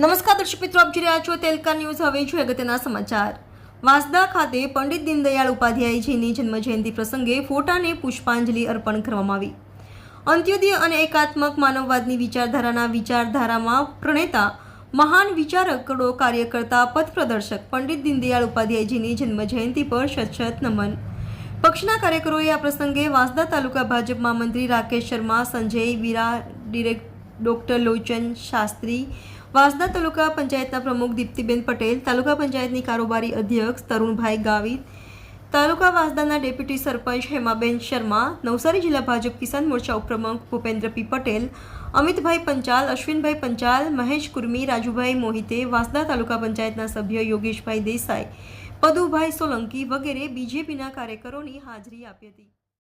નમસ્કાર દર્શક મિત્રો, આપ જોઈ રહ્યા છો તેલકા ન્યૂઝ. હવે જોઈએ અગત્યના સમાચાર. વાંસદા ખાતે પંડિત દીનદયાળ ઉપાધ્યાયજીની જન્મજયંતિ પ્રસંગે ફોટાને પુષ્પાંજલિ અર્પણ કરવામાં આવી. અંત્યોદય અને એકાત્મક માનવવાદની વિચારધારાના વિચારધારામાં પ્રણેતા મહાન વિચારકડો કાર્યકર્તા પથપ્રદર્શક પંડિત દીનદયાળ ઉપાધ્યાયજીની જન્મજયંતિ પર શત નમન. પક્ષના કાર્યકરોએ આ પ્રસંગે વાંસદા તાલુકા ભાજપ મહામંત્રી રાકેશ શર્મા, સંજય વીરા ડિરેક્ટ ડોક્ટર લોચન શાસ્ત્રી વાંસદા તાલુકા પંચાયતના પ્રમુખ દીપ્તિબેન પટેલ, તાલુકા પંચાયતની કારોબારી અધ્યક્ષ તરુણભાઈ ગાવિત, તાલુકા વાંસદાના ડેપ્યુટી સરપંચ હેમાબેન શર્મા, નવસારી જિલ્લા ભાજપ કિસાન મોરચા ઉપપ્રમુખ ભૂપેન્દ્ર પી પટેલ, અમિતભાઈ પંચાલ, અશ્વિનભાઈ પંચાલ, મહેશ કુર્મી, રાજુભાઈ મોહિતે, વાંસદા તાલુકા પંચાયતના સભ્ય યોગેશભાઈ દેસાઈ, પદુભાઈ સોલંકી વગેરે બીજેપીના કાર્યકરોની હાજરી આપી હતી.